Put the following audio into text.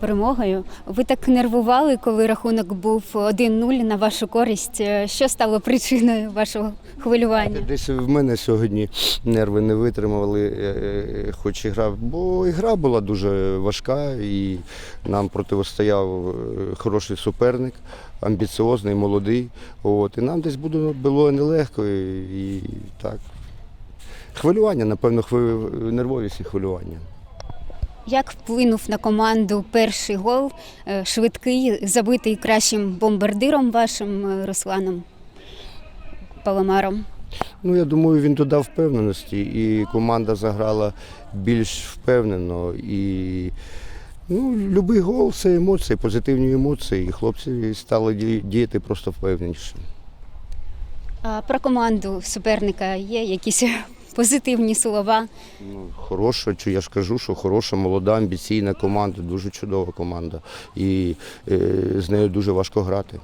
перемогою. Ви так нервували, коли рахунок був 1-0 на вашу користь. Е, Що стало причиною вашого хвилювання? Десь в мене сьогодні нерви не витримували, е, е, хоч і гра, бо і гра була дуже важка, і нам протистояв хороший суперник, амбіціозний, молодий. От, і нам десь було, нелегко. І, так. Хвилювання, напевно, нервовість і хвилювання. Як вплинув на команду перший гол, е, швидкий, забитий кращим бомбардиром вашим е, Русланом Паламаром? Ну, я думаю, він додав впевненості, і команда заграла більш впевнено. І ну, будь-який гол це емоції, позитивні емоції. І хлопці стали діяти просто впевненіше. А про команду суперника є якісь позитивні слова? Ну, хороша, чи я ж кажу, що хороша, молода, амбіційна команда, дуже чудова команда. І е, з нею дуже важко грати.